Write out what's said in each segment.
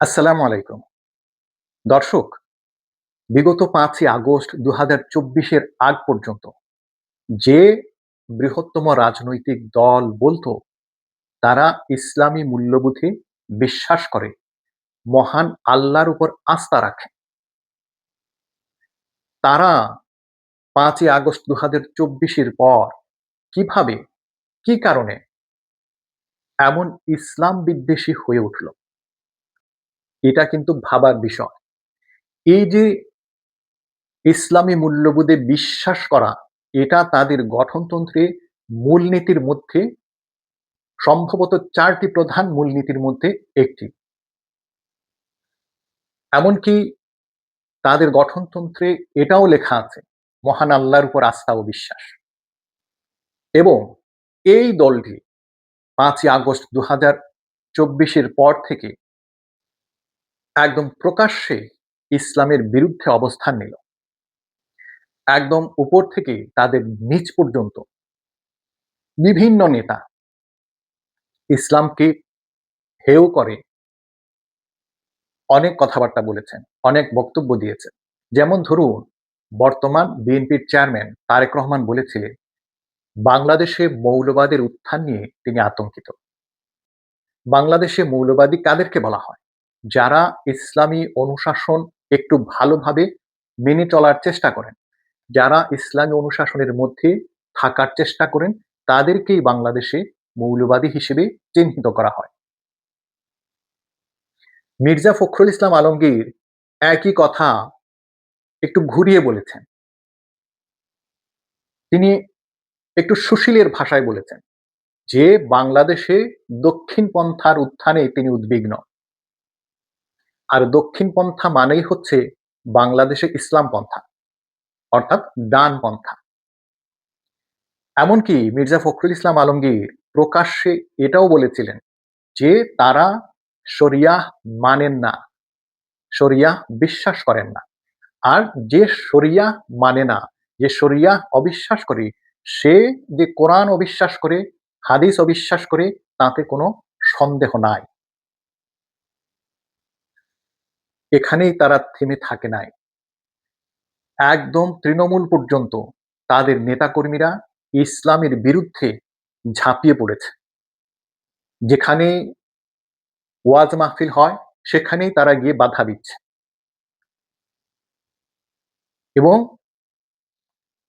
আসসালামু আলাইকুম। দর্শক, বিগত পাঁচই আগস্ট দু হাজার চব্বিশের আগ পর্যন্ত যে বৃহত্তম রাজনৈতিক দল বলতো, তারা ইসলামী মূল্যবোধে বিশ্বাস করে, মহান আল্লাহর উপর আস্থা রাখে। তারা পাঁচই আগস্ট দু হাজার চব্বিশের পর কীভাবে, কি কারণে এমন ইসলাম বিদ্বেষী হয়ে উঠল? এটা কিন্তু ভাবার বিষয়। এই যে ইসলামী মূল্যবোধে বিশ্বাস করা, এটা তাদের গঠনতন্ত্রে মূলনীতির মধ্যে, সম্ভবত চারটি প্রধান মূলনীতির মধ্যে একটি। এমনকি তাদের গঠনতন্ত্রে এটাও লেখা আছে, মহান আল্লাহর উপর আস্থা ও বিশ্বাস। এবং এই দলটি পাঁচই আগস্ট দু হাজার চব্বিশের পর থেকে একদম প্রকাশ্যে ইসলামের বিরুদ্ধে অবস্থান নিল। একদম উপর থেকে তাদের নিচ পর্যন্ত বিভিন্ন নেতা ইসলামকে হেও করে অনেক কথাবার্তা বলেছেন, অনেক বক্তব্য দিয়েছেন। যেমন ধরুন, বর্তমান বিএনপির চেয়ারম্যান তারেক রহমান বলেছিলেন, বাংলাদেশে মৌলবাদের উত্থান নিয়ে তিনি আতঙ্কিত। বাংলাদেশে মৌলবাদী কাদেরকে বলা হয়? যারা ইসলামী অনুশাসন একটু ভালোভাবে মেনে চলার চেষ্টা করেন, যারা ইসলামী অনুশাসনের মধ্যে থাকার চেষ্টা করেন, তাদেরকেই বাংলাদেশে মৌলবাদী হিসেবে চিহ্নিত করা হয়। মির্জা ফখরুল ইসলাম আলমগীর একই কথা একটু ঘুরিয়ে বলেছেন। তিনি একটু সুশীলের ভাষায় বলেছেন যে, বাংলাদেশে দক্ষিণ পন্থার উত্থানে তিনি উদ্বিগ্ন। আর দক্ষিণ পন্থা মানেই হচ্ছে বাংলাদেশে ইসলাম পন্থা, অর্থাৎ ডান পন্থা। এমনকি মির্জা ফখরুল ইসলাম আলমগীর প্রকাশ্যে এটাও বলেছিলেন যে তারা শরিয়াহ মানেন না শরিয়াহ বিশ্বাস করেন না। আর যে শরিয়াহ মানে না, যে শরিয়াহ অবিশ্বাস করে, সে যে কোরআন অবিশ্বাস করে, হাদিস অবিশ্বাস করে, তাতে কোনো সন্দেহ নাই। এখানেই তারা থেমে থাকে নাই। একদম তৃণমূল পর্যন্ত তাদের নেতাকর্মীরা ইসলামের বিরুদ্ধে ঝাঁপিয়ে পড়েছে। যেখানে ওয়াজ মাহফিল হয়, সেখানেই তারা গিয়ে বাধা দিচ্ছে। এবং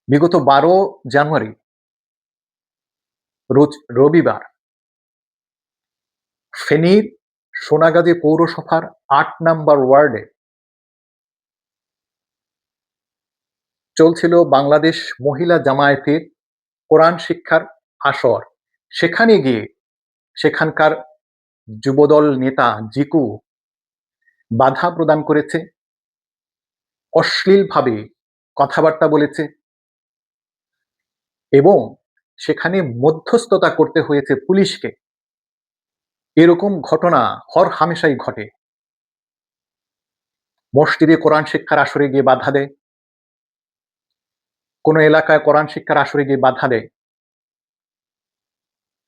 বিগত বারো জানুয়ারি, রোজ রবিবার, ফেনীর সোনাগাজী পৌরসভার আট নাম্বার ওয়ার্ডে চলছিল বাংলাদেশ মহিলা জামায়াতের কোরআন শিক্ষার আসর। সেখানে গিয়ে সেখানকার যুবদল নেতা জিকু বাধা প্রদান করেছে, অশ্লীলভাবে কথাবার্তা বলেছে এবং সেখানে মধ্যস্থতা করতে হয়েছে পুলিশকে। এরকম ঘটনা হর হামেশাই ঘটে। মসজিদে কোরআন শিক্ষার আসরে গিয়ে বাধা দেয়। কোনো এলাকায় কোরআন শিক্ষার আসরে গিয়ে বাধা দেয়।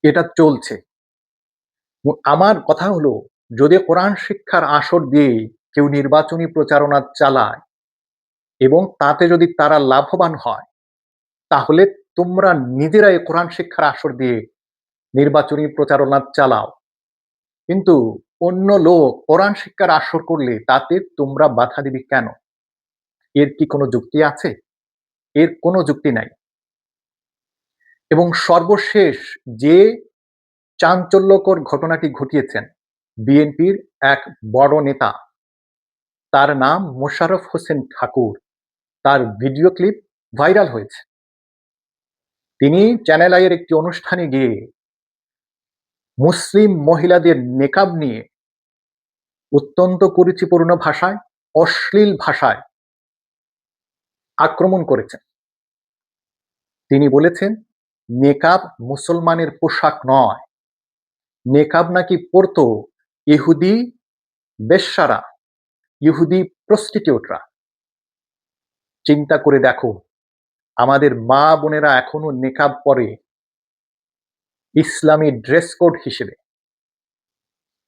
এটা চলছে। আমার কথা হলো, যদি কোরআন শিক্ষার আসর দিয়ে কেউ নির্বাচনী প্রচারণা চালায় এবং তাতে যদি তারা লাভবান হয়, তাহলে তোমরা নিজেরাই কোরআন শিক্ষার আসর দিয়ে নির্বাচনী প্রচারণা চালাও। কিন্তু অন্য লোক কোরআন শিক্ষার আসর করলে তাতে তোমরা বাধা দিবি কেন? এর কি কোনো যুক্তি আছে? এর কোনো যুক্তি নাই। এবং সর্বশেষ যে চাঞ্চল্যকর ঘটনাটি ঘটিয়েছেন বিএনপির এক বড় নেতা, তার নাম মোশারফ হোসেন ঠাকুর। তার ভিডিও ক্লিপ ভাইরাল হয়েছে। তিনি চ্যানেল আইয়ের একটি অনুষ্ঠানে গিয়ে মুসলিম মহিলাদের নেকাব নিয়ে অত্যন্ত কুরুচিপূর্ণ ভাষায়, অশ্লীল ভাষায় আক্রমণ করেছেন। তিনি বলেছেন নেকাব মুসলমানের পোশাক নয়। নেকাব নাকি পরতো ইহুদি বেশ্যারা, ইহুদি প্রস্টিটিউটরা চিন্তা করে দেখো, আমাদের মা বোনেরা এখনও নেকাব পরে ইসলামী ড্রেস কোড হিসেবে।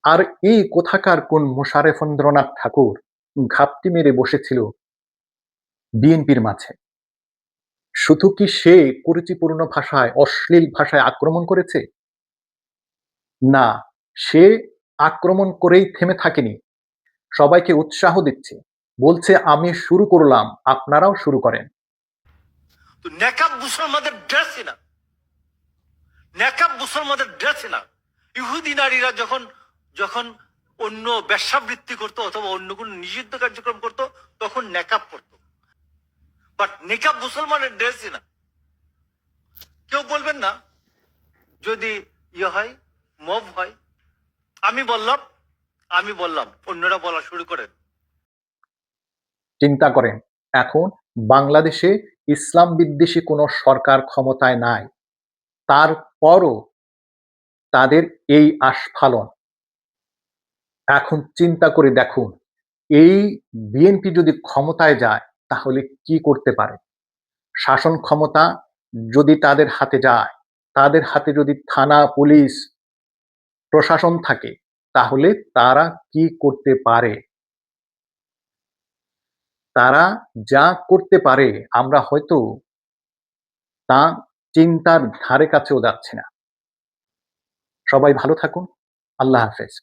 আর এই কোথাকার কোন মোশারেফেন্দ্রনাথ ঠাকুর ঘাপটি মেরে বসেছিল বিএনপির মাঝে? শুধু কি সে কুরুচিপূর্ণ ভাষায়, অশ্লীল ভাষায় আক্রমণ করেছে? না, সে আক্রমণ করেই থেমে থাকেনি। সবাইকে উৎসাহ দিচ্ছে। বলছে, আমি শুরু করলাম। আপনারাও শুরু করেন। না। নেকাব মুসলমানদের ড্রেসই না ইহুদি নারীরা যখন যখন অন্য ব্যবসাবৃত্তি করতো অথবা অন্য কোনো নিষিদ্ধ কার্যক্রম করতো, তখন নেকাব করতো। বাট নেকাব মুসলমানের ড্রেসই না কেউ বলবেন না? যদি ইয়ে হয়, মব হয়, আমি বললাম আমি বললাম, অন্যরা বলা শুরু করেন। চিন্তা করেন, এখন বাংলাদেশে ইসলাম বিদ্বেষী কোনো সরকার ক্ষমতায় নাই। তারপরও তাদের এই আস্ফালন। এখন চিন্তা করে দেখুন, এই বিএনপি যদি ক্ষমতায় যায়, তাহলে কি করতে পারে? শাসন ক্ষমতা যদি তাদের হাতে যায়, তাদের হাতে যদি থানা, পুলিশ, প্রশাসন থাকে, তাহলে তারা কি করতে পারে? তারা যা করতে পারে, আমরা হয়তো তা চিন্তার ধারে কাছেও যাচ্ছে না। সবাই ভালো থাকুন। আল্লাহ হাফেজ।